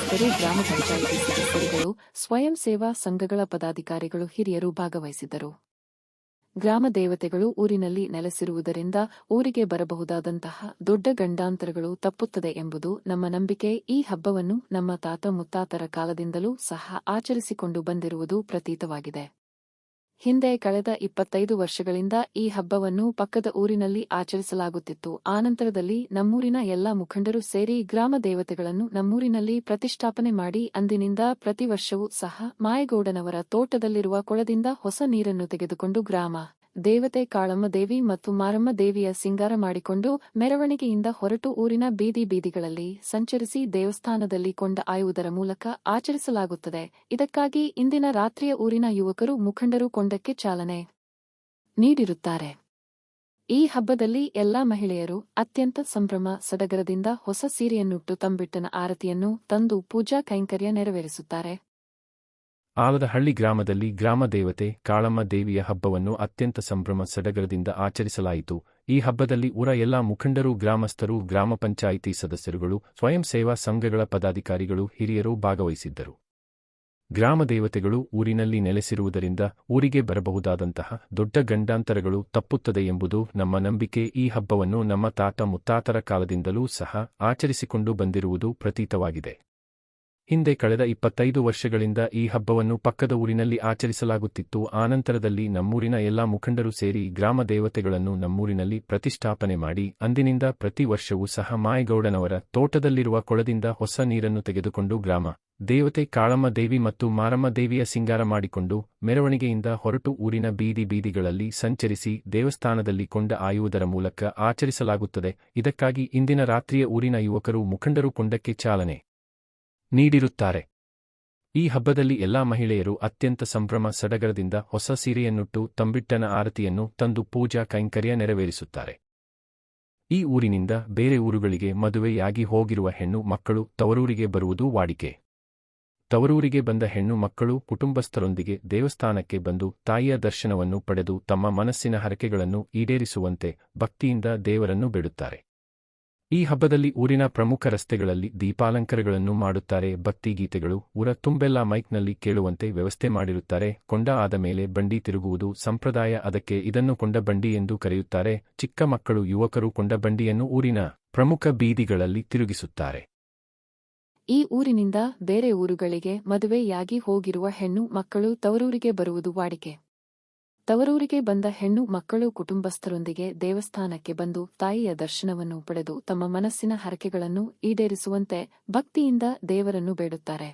ಗ್ರಾಮಸ್ಥರು ಗ್ರಾಮ ಪಂಚಾಯಿತಿ ಸದಸ್ಯರುಗಳು ಸ್ವಯಂ ಸೇವಾ ಸಂಘಗಳ ಪದಾಧಿಕಾರಿಗಳು ಹಿರಿಯರು ಭಾಗವಹಿಸಿದ್ದರು. ಗ್ರಾಮ ದೇವತೆಗಳು ಊರಿನಲ್ಲಿ ನೆಲೆಸಿರುವುದರಿಂದ ಊರಿಗೆ ಬರಬಹುದಾದಂತಹ ದೊಡ್ಡ ಗಂಡಾಂತರಗಳು ತಪ್ಪುತ್ತದೆ ಎಂಬುದು ನಮ್ಮ ನಂಬಿಕೆ. ಈ ಹಬ್ಬವನ್ನು ನಮ್ಮ ತಾತ ಮುತ್ತಾತರ ಕಾಲದಿಂದಲೂ ಸಹ ಆಚರಿಸಿಕೊಂಡು ಬಂದಿರುವುದು ಪ್ರತೀತವಾಗಿದೆ. ಹಿಂದೆ ಕಳೆದ ಇಪ್ಪತ್ತೈದು ವರ್ಷಗಳಿಂದ ಈ ಹಬ್ಬವನ್ನು ಪಕ್ಕದ ಊರಿನಲ್ಲಿ ಆಚರಿಸಲಾಗುತ್ತಿತ್ತು. ಆನಂತರದಲ್ಲಿ ನಮ್ಮೂರಿನ ಎಲ್ಲಾ ಮುಖಂಡರು ಸೇರಿ ಗ್ರಾಮ ದೇವತೆಗಳನ್ನು ನಮ್ಮೂರಿನಲ್ಲಿ ಪ್ರತಿಷ್ಠಾಪನೆ ಮಾಡಿ ಅಂದಿನಿಂದ ಪ್ರತಿ ವರ್ಷವೂ ಸಹ ಮಾಯಗೌಡನವರ ತೋಟದಲ್ಲಿರುವ ಕೊಳದಿಂದ ಹೊಸ ನೀರನ್ನು ತೆಗೆದುಕೊಂಡು ಗ್ರಾಮ ದೇವತೆ ಕಾಳಮ್ಮ ದೇವಿ ಮತ್ತು ಮಾರಮ್ಮ ದೇವಿಯ ಸಿಂಗಾರ ಮಾಡಿಕೊಂಡು ಮೆರವಣಿಗೆಯಿಂದ ಹೊರಟು ಊರಿನ ಬೀದಿ ಬೀದಿಗಳಲ್ಲಿ ಸಂಚರಿಸಿ ದೇವಸ್ಥಾನದಲ್ಲಿ ಕೊಂಡ ಆಯುವುದರ ಮೂಲಕ ಆಚರಿಸಲಾಗುತ್ತದೆ. ಇದಕ್ಕಾಗಿ ಇಂದಿನ ರಾತ್ರಿಯ ಊರಿನ ಯುವಕರು ಮುಖಂಡರು ಕೊಂಡಕ್ಕೆ ಚಾಲನೆ ನೀಡಿರುತ್ತಾರೆ. ಈ ಹಬ್ಬದಲ್ಲಿ ಎಲ್ಲಾ ಮಹಿಳೆಯರು ಅತ್ಯಂತ ಸಂಭ್ರಮ ಸಡಗರದಿಂದ ಹೊಸ ಸೀರೆಯನ್ನುಟ್ಟು ತಂಬಿಟ್ಟನ ಆರತಿಯನ್ನು ತಂದು ಪೂಜಾ ಕೈಂಕರ್ಯ ನೆರವೇರಿಸುತ್ತಾರೆ. ಆಲದಹಳ್ಳಿ ಗ್ರಾಮದಲ್ಲಿ ಗ್ರಾಮ ದೇವತೆ ಕಾಳಮ್ಮ ದೇವಿಯ ಹಬ್ಬವನ್ನು ಅತ್ಯಂತ ಸಂಭ್ರಮ ಸಡಗರದಿಂದ ಆಚರಿಸಲಾಯಿತು. ಈ ಹಬ್ಬದಲ್ಲಿ ಊರ ಎಲ್ಲಾ ಮುಖಂಡರು, ಗ್ರಾಮಸ್ಥರು, ಗ್ರಾಮ ಪಂಚಾಯಿತಿ ಸದಸ್ಯರುಗಳು, ಸ್ವಯಂ ಸೇವಾ ಸಂಘಗಳ ಪದಾಧಿಕಾರಿಗಳು, ಹಿರಿಯರು ಭಾಗವಹಿಸಿದ್ದರು. ಗ್ರಾಮ ದೇವತೆಗಳು ಊರಿನಲ್ಲಿ ನೆಲೆಸಿರುವುದರಿಂದ ಊರಿಗೆ ಬರಬಹುದಾದಂತಹ ದೊಡ್ಡ ಗಂಡಾಂತರಗಳು ತಪ್ಪುತ್ತದೆ ಎಂಬುದು ನಮ್ಮ ನಂಬಿಕೆ. ಈ ಹಬ್ಬವನ್ನು ನಮ್ಮ ತಾತ ಮುತ್ತಾತರ ಕಾಲದಿಂದಲೂ ಸಹ ಆಚರಿಸಿಕೊಂಡು ಬಂದಿರುವುದು ಪ್ರತೀತವಾಗಿದೆ. ಹಿಂದೆ ಕಳೆದ ಇಪ್ಪತ್ತೈದು ವರ್ಷಗಳಿಂದ ಈ ಹಬ್ಬವನ್ನು ಪಕ್ಕದ ಊರಿನಲ್ಲಿ ಆಚರಿಸಲಾಗುತ್ತಿತ್ತು. ಆನಂತರದಲ್ಲಿ ನಮ್ಮೂರಿನ ಎಲ್ಲಾ ಮುಖಂಡರು ಸೇರಿ ಗ್ರಾಮ ದೇವತೆಗಳನ್ನು ನಮ್ಮೂರಿನಲ್ಲಿ ಪ್ರತಿಷ್ಠಾಪನೆ ಮಾಡಿ, ಅಂದಿನಿಂದ ಪ್ರತಿ ವರ್ಷವೂ ಸಹ ಮಾಯಗೌಡನವರ ತೋಟದಲ್ಲಿರುವ ಕೊಳದಿಂದ ಹೊಸ ನೀರನ್ನು ತೆಗೆದುಕೊಂಡು ಗ್ರಾಮ ದೇವತೆ ಕಾಳಮ್ಮ ದೇವಿ ಮತ್ತು ಮಾರಮ್ಮ ದೇವಿಯ ಸಿಂಗಾರ ಮಾಡಿಕೊಂಡು, ಮೆರವಣಿಗೆಯಿಂದ ಹೊರಟು ಊರಿನ ಬೀದಿ ಬೀದಿಗಳಲ್ಲಿ ಸಂಚರಿಸಿ ದೇವಸ್ಥಾನದಲ್ಲಿ ಕೊಂಡ ಆಯುವುದರ ಮೂಲಕ ಆಚರಿಸಲಾಗುತ್ತದೆ. ಇದಕ್ಕಾಗಿ ಇಂದಿನ ರಾತ್ರಿಯ ಊರಿನ ಯುವಕರು ಮುಖಂಡರು ಕೊಂಡಕ್ಕೆ ಚಾಲನೆ ನೀಡಿರುತ್ತಾರೆ. ಈ ಹಬ್ಬದಲ್ಲಿ ಎಲ್ಲಾ ಮಹಿಳೆಯರು ಅತ್ಯಂತ ಸಂಭ್ರಮ ಸಡಗರದಿಂದ ಹೊಸ ಸೀರೆಯನ್ನುಟ್ಟು ತಂಬಿಟ್ಟನ ಆರತಿಯನ್ನು ತಂದು ಪೂಜಾ ಕೈಂಕರ್ಯ ನೆರವೇರಿಸುತ್ತಾರೆ. ಈ ಊರಿನಿಂದ ಬೇರೆ ಊರುಗಳಿಗೆ ಮದುವೆಯಾಗಿ ಹೋಗಿರುವ ಹೆಣ್ಣು ಮಕ್ಕಳು ತವರೂರಿಗೆ ಬರುವುದು ವಾಡಿಕೆ. ತವರೂರಿಗೆ ಬಂದ ಹೆಣ್ಣು ಮಕ್ಕಳು ಕುಟುಂಬಸ್ಥರೊಂದಿಗೆ ದೇವಸ್ಥಾನಕ್ಕೆ ಬಂದು ತಾಯಿಯ ದರ್ಶನವನ್ನು ಪಡೆದು ತಮ್ಮ ಮನಸ್ಸಿನ ಹರಕೆಗಳನ್ನು ಈಡೇರಿಸುವಂತೆ ಭಕ್ತಿಯಿಂದ ದೇವರನ್ನು ಬೇಡುತ್ತಾರೆ. ಈ ಹಬ್ಬದಲ್ಲಿ ಊರಿನ ಪ್ರಮುಖ ರಸ್ತೆಗಳಲ್ಲಿ ದೀಪಾಲಂಕರಗಳನ್ನು ಮಾಡುತ್ತಾರೆ. ಭಕ್ತಿ ಗೀತೆಗಳು, ಊರ ತುಂಬೆಲ್ಲ ಮೈಕ್ನಲ್ಲಿ ಕೇಳುವಂತೆ ವ್ಯವಸ್ಥೆ ಮಾಡಿರುತ್ತಾರೆ. ಕೊಂಡ ಆದ ಮೇಲೆ ಬಂಡಿ ತಿರುಗುವುದು ಸಂಪ್ರದಾಯ. ಅದಕ್ಕೆ ಇದನ್ನು ಕೊಂಡ ಬಂಡಿ ಎಂದು ಕರೆಯುತ್ತಾರೆ. ಚಿಕ್ಕ ಮಕ್ಕಳು, ಯುವಕರು ಕೊಂಡ ಬಂಡಿಯನ್ನು ಊರಿನ ಪ್ರಮುಖ ಬೀದಿಗಳಲ್ಲಿ ತಿರುಗಿಸುತ್ತಾರೆ. ಈ ಊರಿನಿಂದ ಬೇರೆ ಊರುಗಳಿಗೆ ಮದುವೆಯಾಗಿ ಹೋಗಿರುವ ಹೆಣ್ಣು ಮಕ್ಕಳು ತವರೂರಿಗೆ ಬರುವುದು ವಾಡಿಕೆ. ತವರೂರಿಗೆ ಬಂದ ಹೆಣ್ಣು ಮಕ್ಕಳು ಕುಟುಂಬಸ್ಥರೊಂದಿಗೆ ದೇವಸ್ಥಾನಕ್ಕೆ ಬಂದು ತಾಯಿಯ ದರ್ಶನವನ್ನು ಪಡೆದು ತಮ್ಮ ಮನಸ್ಸಿನ ಹರಕೆಗಳನ್ನು ಈಡೇರಿಸುವಂತೆ ಭಕ್ತಿಯಿಂದ ದೇವರನ್ನು ಬೇಡುತ್ತಾರೆ.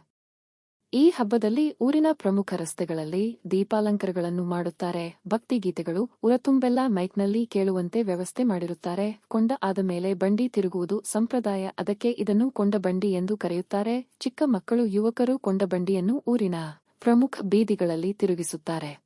ಈ ಹಬ್ಬದಲ್ಲಿ ಊರಿನ ಪ್ರಮುಖ ರಸ್ತೆಗಳಲ್ಲಿ ದೀಪಾಲಂಕರಗಳನ್ನು ಮಾಡುತ್ತಾರೆ. ಭಕ್ತಿಗೀತೆಗಳು ಉರತುಂಬೆಲ್ಲ ಮೈಕ್ನಲ್ಲಿ ಕೇಳುವಂತೆ ವ್ಯವಸ್ಥೆ ಮಾಡಿರುತ್ತಾರೆ. ಕೊಂಡ ಆದ ಮೇಲೆ ಬಂಡಿ ತಿರುಗುವುದು ಸಂಪ್ರದಾಯ, ಅದಕ್ಕೆ ಇದನ್ನು ಕೊಂಡ ಬಂಡಿ ಎಂದು ಕರೆಯುತ್ತಾರೆ. ಚಿಕ್ಕ ಮಕ್ಕಳು ಯುವಕರು ಕೊಂಡ ಬಂಡಿಯನ್ನು ಊರಿನ ಪ್ರಮುಖ ಬೀದಿಗಳಲ್ಲಿ ತಿರುಗಿಸುತ್ತಾರೆ.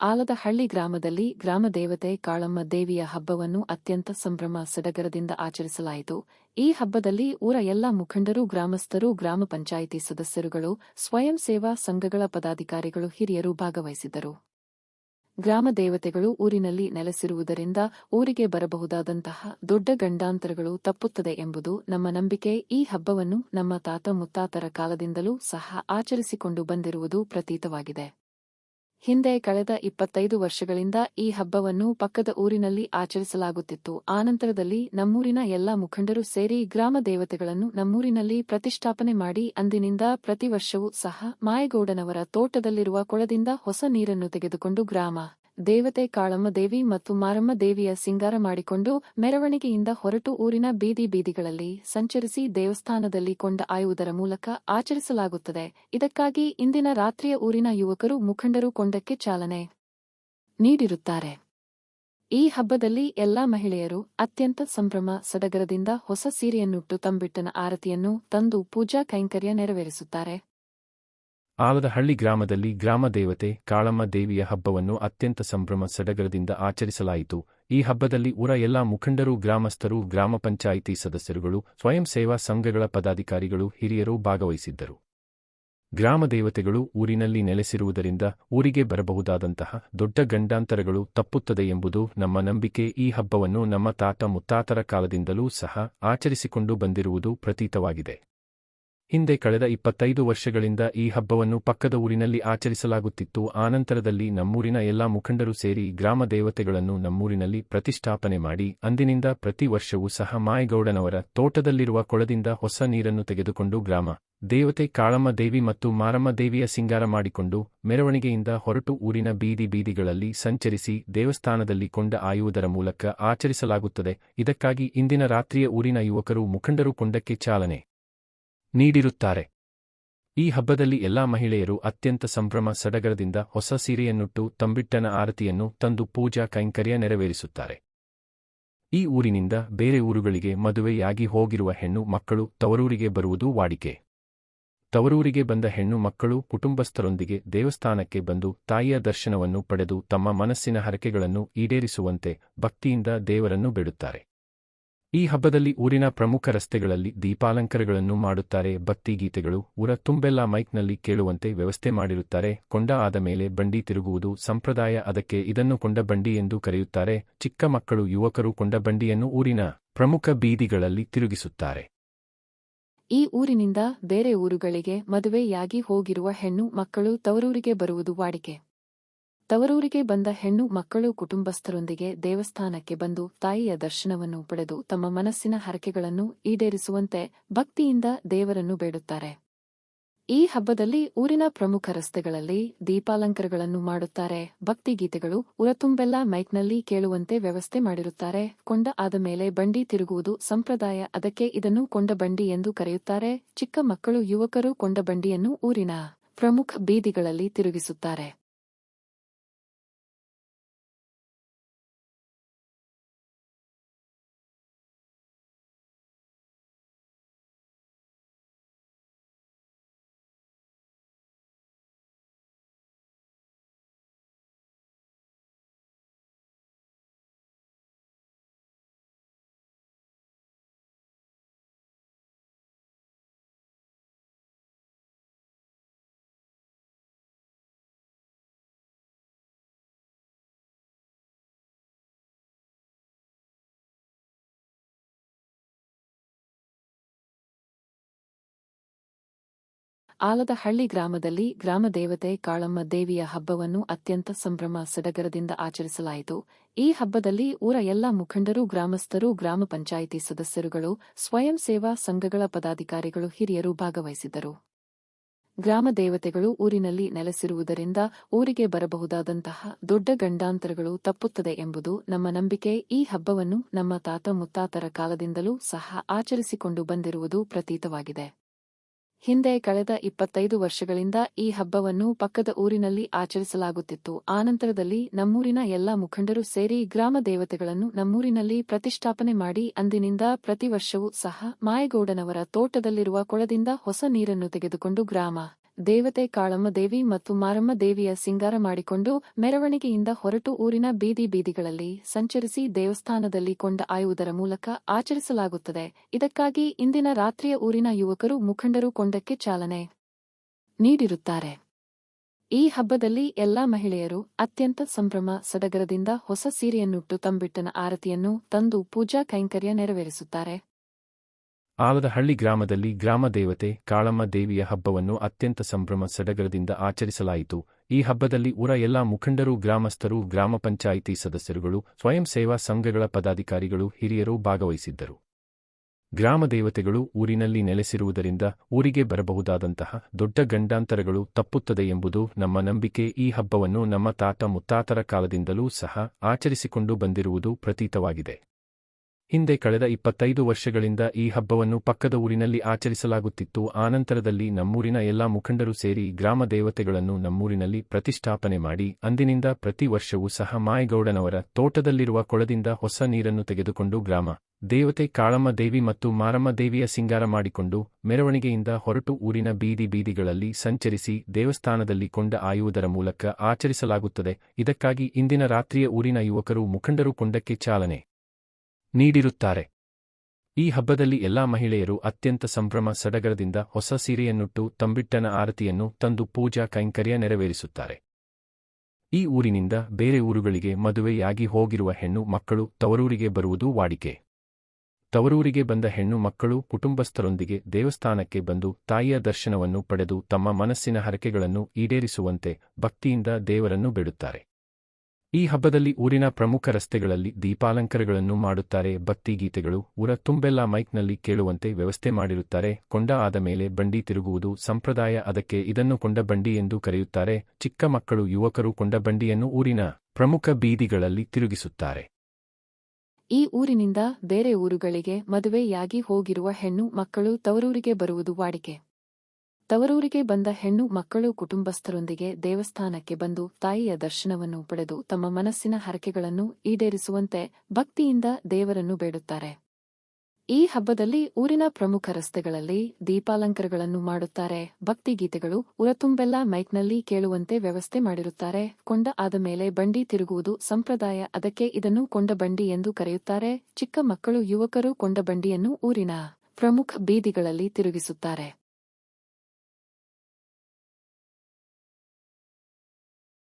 ಆಲದಹಳ್ಳಿ ಗ್ರಾಮದಲ್ಲಿ ಗ್ರಾಮದೇವತೆ ಕಾಳಮ್ಮ ದೇವಿಯ ಹಬ್ಬವನ್ನು ಅತ್ಯಂತ ಸಂಭ್ರಮ ಸಡಗರದಿಂದ ಆಚರಿಸಲಾಯಿತು. ಈ ಹಬ್ಬದಲ್ಲಿ ಊರ ಎಲ್ಲ ಮುಖಂಡರು, ಗ್ರಾಮಸ್ಥರು, ಗ್ರಾಮ ಪಂಚಾಯಿತಿ ಸದಸ್ಯರುಗಳು, ಸ್ವಯಂ ಸೇವಾ ಸಂಘಗಳ ಪದಾಧಿಕಾರಿಗಳು, ಹಿರಿಯರು ಭಾಗವಹಿಸಿದ್ದರು. ಗ್ರಾಮ ದೇವತೆಗಳು ಊರಿನಲ್ಲಿ ನೆಲೆಸಿರುವುದರಿಂದ ಊರಿಗೆ ಬರಬಹುದಾದಂತಹ ದೊಡ್ಡ ಗಂಡಾಂತರಗಳು ತಪ್ಪುತ್ತದೆ ಎಂಬುದು ನಮ್ಮ ನಂಬಿಕೆ. ಈ ಹಬ್ಬವನ್ನು ನಮ್ಮ ತಾತ ಮುತ್ತಾತರ ಕಾಲದಿಂದಲೂ ಸಹ ಆಚರಿಸಿಕೊಂಡು ಬಂದಿರುವುದು ಪ್ರತೀತವಾಗಿದೆ. ಹಿಂದೆ ಕಳೆದ ಇಪ್ಪತ್ತೈದು ವರ್ಷಗಳಿಂದ ಈ ಹಬ್ಬವನ್ನು ಪಕ್ಕದ ಊರಿನಲ್ಲಿ ಆಚರಿಸಲಾಗುತ್ತಿತ್ತು. ಆನಂತರದಲ್ಲಿ ನಮ್ಮೂರಿನ ಎಲ್ಲಾ ಮುಖಂಡರು ಸೇರಿ ಗ್ರಾಮ ದೇವತೆಗಳನ್ನು ನಮ್ಮೂರಿನಲ್ಲಿ ಪ್ರತಿಷ್ಠಾಪನೆ ಮಾಡಿ ಅಂದಿನಿಂದ ಪ್ರತಿ ವರ್ಷವೂ ಸಹ ಮಾಯಗೌಡನವರ ತೋಟದಲ್ಲಿರುವ ಕೊಳದಿಂದ ಹೊಸ ನೀರನ್ನು ತೆಗೆದುಕೊಂಡು ಗ್ರಾಮ ದೇವತೆ ಕಾಳಮ್ಮ ದೇವಿ ಮತ್ತು ಮಾರಮ್ಮ ದೇವಿಯ ಸಿಂಗಾರ ಮಾಡಿಕೊಂಡು ಮೆರವಣಿಗೆಯಿಂದ ಹೊರಟು ಊರಿನ ಬೀದಿ ಬೀದಿಗಳಲ್ಲಿ ಸಂಚರಿಸಿ ದೇವಸ್ಥಾನದಲ್ಲಿ ಕೊಂಡ ಆಯುವುದರ ಮೂಲಕ ಆಚರಿಸಲಾಗುತ್ತದೆ. ಇದಕ್ಕಾಗಿ ಇಂದಿನ ರಾತ್ರಿಯ ಊರಿನ ಯುವಕರು ಮುಖಂಡರು ಕೊಂಡಕ್ಕೆ ಚಾಲನೆ ನೀಡಿರುತ್ತಾರೆ. ಈ ಹಬ್ಬದಲ್ಲಿ ಎಲ್ಲಾ ಮಹಿಳೆಯರು ಅತ್ಯಂತ ಸಂಭ್ರಮ ಸಡಗರದಿಂದ ಹೊಸ ಸೀರೆಯನ್ನುಟ್ಟು ತಂಬಿಟ್ಟನ ಆರತಿಯನ್ನು ತಂದು ಪೂಜಾ ಕೈಂಕರ್ಯ ನೆರವೇರಿಸುತ್ತಾರೆ. ಆಲದಹಳ್ಳಿ ಗ್ರಾಮದಲ್ಲಿ ಗ್ರಾಮ ದೇವತೆ ಕಾಳಮ್ಮ ದೇವಿಯ ಹಬ್ಬವನ್ನು ಅತ್ಯಂತ ಸಂಭ್ರಮ ಸಡಗರದಿಂದ ಆಚರಿಸಲಾಯಿತು. ಈ ಹಬ್ಬದಲ್ಲಿ ಊರ ಎಲ್ಲಾ ಮುಖಂಡರು, ಗ್ರಾಮಸ್ಥರು, ಗ್ರಾಮ ಪಂಚಾಯಿತಿ ಸದಸ್ಯರುಗಳು, ಸ್ವಯಂ ಸೇವಾ ಸಂಘಗಳ ಪದಾಧಿಕಾರಿಗಳು, ಹಿರಿಯರು ಭಾಗವಹಿಸಿದ್ದರು. ಗ್ರಾಮ ದೇವತೆಗಳು ಊರಿನಲ್ಲಿ ನೆಲೆಸಿರುವುದರಿಂದ ಊರಿಗೆ ಬರಬಹುದಾದಂತಹ ದೊಡ್ಡ ಗಂಡಾಂತರಗಳು ತಪ್ಪುತ್ತದೆ ಎಂಬುದು ನಮ್ಮ ನಂಬಿಕೆ. ಈ ಹಬ್ಬವನ್ನು ನಮ್ಮ ತಾತ ಮುತ್ತಾತರ ಕಾಲದಿಂದಲೂ ಸಹ ಆಚರಿಸಿಕೊಂಡು ಬಂದಿರುವುದು ಪ್ರತೀತವಾಗಿದೆ. ಹಿಂದೆ ಕಳೆದ ಇಪ್ಪತ್ತೈದು ವರ್ಷಗಳಿಂದ ಈ ಹಬ್ಬವನ್ನು ಪಕ್ಕದ ಊರಿನಲ್ಲಿ ಆಚರಿಸಲಾಗುತ್ತಿತ್ತು. ಆನಂತರದಲ್ಲಿ ನಮ್ಮೂರಿನ ಎಲ್ಲಾ ಮುಖಂಡರು ಸೇರಿ ಗ್ರಾಮ ದೇವತೆಗಳನ್ನು ನಮ್ಮೂರಿನಲ್ಲಿ ಪ್ರತಿಷ್ಠಾಪನೆ ಮಾಡಿ, ಅಂದಿನಿಂದ ಪ್ರತಿ ವರ್ಷವೂ ಸಹ ಮಾಯಗೌಡನವರ ತೋಟದಲ್ಲಿರುವ ಕೊಳದಿಂದ ಹೊಸ ನೀರನ್ನು ತೆಗೆದುಕೊಂಡು ಗ್ರಾಮ ದೇವತೆ ಕಾಳಮ್ಮ ದೇವಿ ಮತ್ತು ಮಾರಮ್ಮ ದೇವಿಯ ಸಿಂಗಾರ ಮಾಡಿಕೊಂಡು, ಮೆರವಣಿಗೆಯಿಂದ ಹೊರಟು ಊರಿನ ಬೀದಿ ಬೀದಿಗಳಲ್ಲಿ ಸಂಚರಿಸಿ ದೇವಸ್ಥಾನದಲ್ಲಿ ಕೊಂಡ ಆಯುವುದರ ಮೂಲಕ ಆಚರಿಸಲಾಗುತ್ತದೆ. ಇದಕ್ಕಾಗಿ ಇಂದಿನ ರಾತ್ರಿಯ ಊರಿನ ಯುವಕರು ಮುಖಂಡರು ಕೊಂಡಕ್ಕೆ ಚಾಲನೆ ನೀಡಿರುತ್ತಾರೆ. ಈ ಹಬ್ಬದಲ್ಲಿ ಎಲ್ಲಾ ಮಹಿಳೆಯರು ಅತ್ಯಂತ ಸಂಭ್ರಮ ಸಡಗರದಿಂದ ಹೊಸ ಸೀರೆಯನ್ನುಟ್ಟು ತಂಬಿಟ್ಟನ ಆರತಿಯನ್ನು ತಂದು ಪೂಜಾ ಕೈಂಕರ್ಯ ನೆರವೇರಿಸುತ್ತಾರೆ. ಈ ಊರಿನಿಂದ ಬೇರೆ ಊರುಗಳಿಗೆ ಮದುವೆಯಾಗಿ ಹೋಗಿರುವ ಹೆಣ್ಣು ಮಕ್ಕಳು ತವರೂರಿಗೆ ಬರುವುದು ವಾಡಿಕೆ. ತವರೂರಿಗೆ ಬಂದ ಹೆಣ್ಣು ಮಕ್ಕಳು ಕುಟುಂಬಸ್ಥರೊಂದಿಗೆ ದೇವಸ್ಥಾನಕ್ಕೆ ಬಂದು ತಾಯಿಯ ದರ್ಶನವನ್ನು ಪಡೆದು ತಮ್ಮ ಮನಸ್ಸಿನ ಹರಕೆಗಳನ್ನು ಈಡೇರಿಸುವಂತೆ ಭಕ್ತಿಯಿಂದ ದೇವರನ್ನು ಬೇಡುತ್ತಾರೆ. ಈ ಹಬ್ಬದಲ್ಲಿ ಊರಿನ ಪ್ರಮುಖ ರಸ್ತೆಗಳಲ್ಲಿ ದೀಪಾಲಂಕರಗಳನ್ನು ಮಾಡುತ್ತಾರೆ. ಭಕ್ತಿ ಗೀತೆಗಳು, ಊರ ತುಂಬೆಲ್ಲ ಮೈಕ್ನಲ್ಲಿ ಕೇಳುವಂತೆ ವ್ಯವಸ್ಥೆ ಮಾಡಿರುತ್ತಾರೆ. ಕೊಂಡ ಆದ ಮೇಲೆ ಬಂಡಿ ತಿರುಗುವುದು ಸಂಪ್ರದಾಯ. ಅದಕ್ಕೆ ಇದನ್ನು ಕೊಂಡ ಬಂಡಿ ಎಂದು ಕರೆಯುತ್ತಾರೆ. ಚಿಕ್ಕ ಮಕ್ಕಳು, ಯುವಕರು ಕೊಂಡ ಬಂಡಿಯನ್ನು ಊರಿನ ಪ್ರಮುಖ ಬೀದಿಗಳಲ್ಲಿ ತಿರುಗಿಸುತ್ತಾರೆ. ಈ ಊರಿನಿಂದ ಬೇರೆ ಊರುಗಳಿಗೆ ಮದುವೆಯಾಗಿ ಹೋಗಿರುವ ಹೆಣ್ಣು ಮಕ್ಕಳು ತವರೂರಿಗೆ ಬರುವುದು ವಾಡಿಕೆ. ತವರೂರಿಗೆ ಬಂದ ಹೆಣ್ಣು ಮಕ್ಕಳು ಕುಟುಂಬಸ್ಥರೊಂದಿಗೆ ದೇವಸ್ಥಾನಕ್ಕೆ ಬಂದು ತಾಯಿಯ ದರ್ಶನವನ್ನು ಪಡೆದು ತಮ್ಮ ಮನಸ್ಸಿನ ಹರಕೆಗಳನ್ನು ಈಡೇರಿಸುವಂತೆ ಭಕ್ತಿಯಿಂದ ದೇವರನ್ನು ಬೇಡುತ್ತಾರೆ. ಈ ಹಬ್ಬದಲ್ಲಿ ಊರಿನ ಪ್ರಮುಖ ರಸ್ತೆಗಳಲ್ಲಿ ದೀಪಾಲಂಕರಗಳನ್ನು ಮಾಡುತ್ತಾರೆ. ಭಕ್ತಿಗೀತೆಗಳು ಉರತುಂಬೆಲ್ಲ ಮೈಕ್ನಲ್ಲಿ ಕೇಳುವಂತೆ ವ್ಯವಸ್ಥೆ ಮಾಡಿರುತ್ತಾರೆ. ಕೊಂಡ ಆದ ಮೇಲೆ ಬಂಡಿ ತಿರುಗುವುದು ಸಂಪ್ರದಾಯ. ಅದಕ್ಕೆ ಇದನ್ನು ಕೊಂಡ ಬಂಡಿ ಎಂದು ಕರೆಯುತ್ತಾರೆ. ಚಿಕ್ಕ ಮಕ್ಕಳು ಯುವಕರು ಕೊಂಡ ಬಂಡಿಯನ್ನು ಊರಿನ ಪ್ರಮುಖ ಬೀದಿಗಳಲ್ಲಿ ತಿರುಗಿಸುತ್ತಾರೆ. ಆಲದಹಳ್ಳಿ ಗ್ರಾಮದಲ್ಲಿ ಗ್ರಾಮದೇವತೆ ಕಾಳಮ್ಮ ದೇವಿಯ ಹಬ್ಬವನ್ನು ಅತ್ಯಂತ ಸಂಭ್ರಮ ಸಡಗರದಿಂದ ಆಚರಿಸಲಾಯಿತು. ಈ ಹಬ್ಬದಲ್ಲಿ ಊರ ಎಲ್ಲ ಮುಖಂಡರು, ಗ್ರಾಮಸ್ಥರು, ಗ್ರಾಮ ಪಂಚಾಯಿತಿ ಸದಸ್ಯರುಗಳು, ಸ್ವಯಂ ಸೇವಾ ಸಂಘಗಳ ಪದಾಧಿಕಾರಿಗಳು, ಹಿರಿಯರು ಭಾಗವಹಿಸಿದ್ದರು. ಗ್ರಾಮ ದೇವತೆಗಳು ಊರಿನಲ್ಲಿ ನೆಲೆಸಿರುವುದರಿಂದ ಊರಿಗೆ ಬರಬಹುದಾದಂತಹ ದೊಡ್ಡ ಗಂಡಾಂತರಗಳು ತಪ್ಪುತ್ತದೆ ಎಂಬುದು ನಮ್ಮ ನಂಬಿಕೆ. ಈ ಹಬ್ಬವನ್ನು ನಮ್ಮ ತಾತ ಮುತ್ತಾತರ ಕಾಲದಿಂದಲೂ ಸಹ ಆಚರಿಸಿಕೊಂಡು ಬಂದಿರುವುದು ಪ್ರತೀತವಾಗಿದೆ. ಹಿಂದೆ ಕಳೆದ ಇಪ್ಪತ್ತೈದು ವರ್ಷಗಳಿಂದ ಈ ಹಬ್ಬವನ್ನು ಪಕ್ಕದ ಊರಿನಲ್ಲಿ ಆಚರಿಸಲಾಗುತ್ತಿತ್ತು. ಆನಂತರದಲ್ಲಿ ನಮ್ಮೂರಿನ ಎಲ್ಲಾ ಮುಖಂಡರು ಸೇರಿ ಗ್ರಾಮ ದೇವತೆಗಳನ್ನು ನಮ್ಮೂರಿನಲ್ಲಿ ಪ್ರತಿಷ್ಠಾಪನೆ ಮಾಡಿ ಅಂದಿನಿಂದ ಪ್ರತಿ ವರ್ಷವೂ ಸಹ ಮಾಯಗೌಡನವರ ತೋಟದಲ್ಲಿರುವ ಕೊಳದಿಂದ ಹೊಸ ನೀರನ್ನು ತೆಗೆದುಕೊಂಡು ಗ್ರಾಮ ದೇವತೆ ಕಾಳಮ್ಮ ದೇವಿ ಮತ್ತು ಮಾರಮ್ಮ ದೇವಿಯ ಸಿಂಗಾರ ಮಾಡಿಕೊಂಡು ಮೆರವಣಿಗೆಯಿಂದ ಹೊರಟು ಊರಿನ ಬೀದಿ ಬೀದಿಗಳಲ್ಲಿ ಸಂಚರಿಸಿ ದೇವಸ್ಥಾನದಲ್ಲಿ ಕೊಂಡ ಆಯುವುದರ ಮೂಲಕ ಆಚರಿಸಲಾಗುತ್ತದೆ. ಇದಕ್ಕಾಗಿ ಇಂದಿನ ರಾತ್ರಿಯ ಊರಿನ ಯುವಕರು ಮುಖಂಡರು ಕೊಂಡಕ್ಕೆ ಚಾಲನೆ ನೀಡಿರುತ್ತಾರೆ. ಈ ಹಬ್ಬದಲ್ಲಿ ಎಲ್ಲಾ ಮಹಿಳೆಯರು ಅತ್ಯಂತ ಸಂಭ್ರಮ ಸಡಗರದಿಂದ ಹೊಸ ಸೀರೆಯನ್ನುಟ್ಟು ತಂಬಿಟ್ಟನ ಆರತಿಯನ್ನು ತಂದು ಪೂಜಾ ಕೈಂಕರ್ಯ ನೆರವೇರಿಸುತ್ತಾರೆ. ಆಲದಹಳ್ಳಿ ಗ್ರಾಮದಲ್ಲಿ ಗ್ರಾಮ ದೇವತೆ ಕಾಳಮ್ಮ ದೇವಿಯ ಹಬ್ಬವನ್ನು ಅತ್ಯಂತ ಸಂಭ್ರಮ ಸಡಗರದಿಂದ ಆಚರಿಸಲಾಯಿತು. ಈ ಹಬ್ಬದಲ್ಲಿ ಊರ ಎಲ್ಲಾ ಮುಖಂಡರು, ಗ್ರಾಮಸ್ಥರು, ಗ್ರಾಮ ಪಂಚಾಯಿತಿ ಸದಸ್ಯರುಗಳು, ಸ್ವಯಂ ಸೇವಾ ಸಂಘಗಳ ಪದಾಧಿಕಾರಿಗಳು, ಹಿರಿಯರು ಭಾಗವಹಿಸಿದ್ದರು. ಗ್ರಾಮ ದೇವತೆಗಳು ಊರಿನಲ್ಲಿ ನೆಲೆಸಿರುವುದರಿಂದ ಊರಿಗೆ ಬರಬಹುದಾದಂತಹ ದೊಡ್ಡ ಗಂಡಾಂತರಗಳು ತಪ್ಪುತ್ತದೆ ಎಂಬುದು ನಮ್ಮ ನಂಬಿಕೆ. ಈ ಹಬ್ಬವನ್ನು ನಮ್ಮ ತಾತ ಮುತ್ತಾತರ ಕಾಲದಿಂದಲೂ ಸಹ ಆಚರಿಸಿಕೊಂಡು ಬಂದಿರುವುದು ಪ್ರತೀತವಾಗಿದೆ. ಹಿಂದೆ ಕಳೆದ ಇಪ್ಪತ್ತೈದು ವರ್ಷಗಳಿಂದ ಈ ಹಬ್ಬವನ್ನು ಪಕ್ಕದ ಊರಿನಲ್ಲಿ ಆಚರಿಸಲಾಗುತ್ತಿತ್ತು. ಆನಂತರದಲ್ಲಿ ನಮ್ಮೂರಿನ ಎಲ್ಲಾ ಮುಖಂಡರು ಸೇರಿ ಗ್ರಾಮ ದೇವತೆಗಳನ್ನು ನಮ್ಮೂರಿನಲ್ಲಿ ಪ್ರತಿಷ್ಠಾಪನೆ ಮಾಡಿ, ಅಂದಿನಿಂದ ಪ್ರತಿ ವರ್ಷವೂ ಸಹ ಮಾಯಗೌಡನವರ ತೋಟದಲ್ಲಿರುವ ಕೊಳದಿಂದ ಹೊಸ ನೀರನ್ನು ತೆಗೆದುಕೊಂಡು ಗ್ರಾಮ ದೇವತೆ ಕಾಳಮ್ಮ ದೇವಿ ಮತ್ತು ಮಾರಮ್ಮ ದೇವಿಯ ಸಿಂಗಾರ ಮಾಡಿಕೊಂಡು, ಮೆರವಣಿಗೆಯಿಂದ ಹೊರಟು ಊರಿನ ಬೀದಿ ಬೀದಿಗಳಲ್ಲಿ ಸಂಚರಿಸಿ ದೇವಸ್ಥಾನದಲ್ಲಿ ಕೊಂಡ ಆಯುವುದರ ಮೂಲಕ ಆಚರಿಸಲಾಗುತ್ತದೆ. ಇದಕ್ಕಾಗಿ ಇಂದಿನ ರಾತ್ರಿಯ ಊರಿನ ಯುವಕರು ಮುಖಂಡರು ಕೊಂಡಕ್ಕೆ ಚಾಲನೆ ನೀಡಿರುತ್ತಾರೆ. ಈ ಹಬ್ಬದಲ್ಲಿ ಎಲ್ಲಾ ಮಹಿಳೆಯರು ಅತ್ಯಂತ ಸಂಭ್ರಮ ಸಡಗರದಿಂದ ಹೊಸ ಸೀರೆಯನ್ನುಟ್ಟು ತಂಬಿಟ್ಟನ ಆರತಿಯನ್ನು ತಂದು ಪೂಜಾ ಕೈಂಕರ್ಯ ನೆರವೇರಿಸುತ್ತಾರೆ. ಈ ಊರಿನಿಂದ ಬೇರೆ ಊರುಗಳಿಗೆ ಮದುವೆಯಾಗಿ ಹೋಗಿರುವ ಹೆಣ್ಣು ಮಕ್ಕಳು ತವರೂರಿಗೆ ಬರುವುದು ವಾಡಿಕೆ. ತವರೂರಿಗೆ ಬಂದ ಹೆಣ್ಣು ಮಕ್ಕಳು ಕುಟುಂಬಸ್ಥರೊಂದಿಗೆ ದೇವಸ್ಥಾನಕ್ಕೆ ಬಂದು ತಾಯಿಯ ದರ್ಶನವನ್ನು ಪಡೆದು ತಮ್ಮ ಮನಸ್ಸಿನ ಹರಕೆಗಳನ್ನು ಈಡೇರಿಸುವಂತೆ ಭಕ್ತಿಯಿಂದ ದೇವರನ್ನು ಬೇಡುತ್ತಾರೆ. ಈ ಹಬ್ಬದಲ್ಲಿ ಊರಿನ ಪ್ರಮುಖ ರಸ್ತೆಗಳಲ್ಲಿ ದೀಪಾಲಂಕರಗಳನ್ನು ಮಾಡುತ್ತಾರೆ. ಭಕ್ತಿ ಗೀತೆಗಳು, ಊರ ತುಂಬೆಲ್ಲ ಮೈಕ್ನಲ್ಲಿ ಕೇಳುವಂತೆ ವ್ಯವಸ್ಥೆ ಮಾಡಿರುತ್ತಾರೆ. ಕೊಂಡ ಆದ ಮೇಲೆ ಬಂಡಿ ತಿರುಗುವುದು ಸಂಪ್ರದಾಯ. ಅದಕ್ಕೆ ಇದನ್ನು ಕೊಂಡ ಬಂಡಿ ಎಂದು ಕರೆಯುತ್ತಾರೆ. ಚಿಕ್ಕ ಮಕ್ಕಳು, ಯುವಕರು ಕೊಂಡ ಬಂಡಿಯನ್ನು ಊರಿನ ಪ್ರಮುಖ ಬೀದಿಗಳಲ್ಲಿ ತಿರುಗಿಸುತ್ತಾರೆ. ಈ ಊರಿನಿಂದ ಬೇರೆ ಊರುಗಳಿಗೆ ಮದುವೆಯಾಗಿ ಹೋಗಿರುವ ಹೆಣ್ಣು ಮಕ್ಕಳು ತವರೂರಿಗೆ ಬರುವುದು ವಾಡಿಕೆ. ತವರೂರಿಗೆ ಬಂದ ಹೆಣ್ಣು ಮಕ್ಕಳು ಕುಟುಂಬಸ್ಥರೊಂದಿಗೆ ದೇವಸ್ಥಾನಕ್ಕೆ ಬಂದು ತಾಯಿಯ ದರ್ಶನವನ್ನು ಪಡೆದು ತಮ್ಮ ಮನಸ್ಸಿನ ಹರಕೆಗಳನ್ನು ಈಡೇರಿಸುವಂತೆ ಭಕ್ತಿಯಿಂದ ದೇವರನ್ನು ಬೇಡುತ್ತಾರೆ. ಈ ಹಬ್ಬದಲ್ಲಿ ಊರಿನ ಪ್ರಮುಖ ರಸ್ತೆಗಳಲ್ಲಿ ದೀಪಾಲಂಕರಗಳನ್ನು ಮಾಡುತ್ತಾರೆ. ಭಕ್ತಿಗೀತೆಗಳು ಉರತುಂಬೆಲ್ಲ ಮೈಕ್ನಲ್ಲಿ ಕೇಳುವಂತೆ ವ್ಯವಸ್ಥೆ ಮಾಡಿರುತ್ತಾರೆ. ಕೊಂಡ ಆದ ಮೇಲೆ ಬಂಡಿ ತಿರುಗುವುದು ಸಂಪ್ರದಾಯ. ಅದಕ್ಕೆ ಇದನ್ನು ಕೊಂಡ ಬಂಡಿ ಎಂದು ಕರೆಯುತ್ತಾರೆ. ಚಿಕ್ಕ ಮಕ್ಕಳು ಯುವಕರು ಕೊಂಡ ಬಂಡಿಯನ್ನು ಊರಿನ ಪ್ರಮುಖ ಬೀದಿಗಳಲ್ಲಿ ತಿರುಗಿಸುತ್ತಾರೆ.